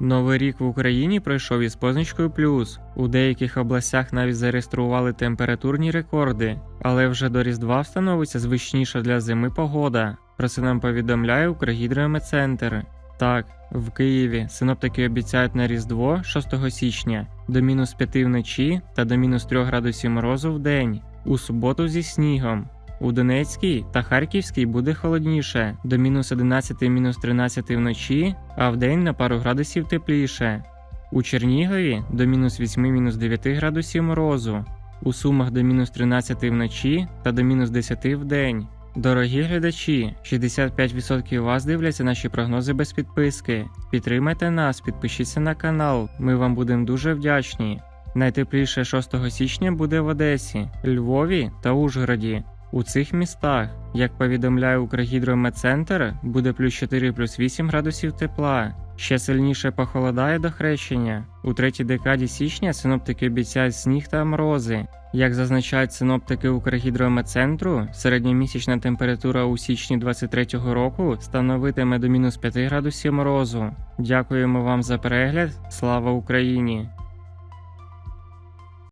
Новий рік в Україні пройшов із позначкою плюс. У деяких областях навіть зареєстрували температурні рекорди, але вже до Різдва встановиться звичніша для зими погода. Про це нам повідомляє Укргідрометцентр. Так, в Києві синоптики обіцяють на Різдво 6 січня до мінус 5 вночі та до мінус 3 градусів морозу в день, у суботу зі снігом. У Донецькій та Харківській буде холодніше до мінус 11 мінус 13 вночі, а вдень на пару градусів тепліше. У Чернігові до мінус 8 мінус 9 градусів морозу, у Сумах до мінус 13 вночі та до мінус 10 вдень. Дорогі глядачі, 65% вас дивляться наші прогнози без підписки. Підтримайте нас, підпишіться на канал, ми вам будемо дуже вдячні. Найтепліше 6 січня буде в Одесі, Львові та Ужгороді. У цих містах, як повідомляє Укргідрометцентр, буде плюс 4 плюс 8 градусів тепла. Ще сильніше похолодає до хрещення. У третій декаді січня синоптики обіцяють сніг та морози. Як зазначають синоптики Укргідрометцентру, середньомісячна температура у січні 23-го року становитиме до мінус 5 градусів морозу. Дякуємо вам за перегляд. Слава Україні!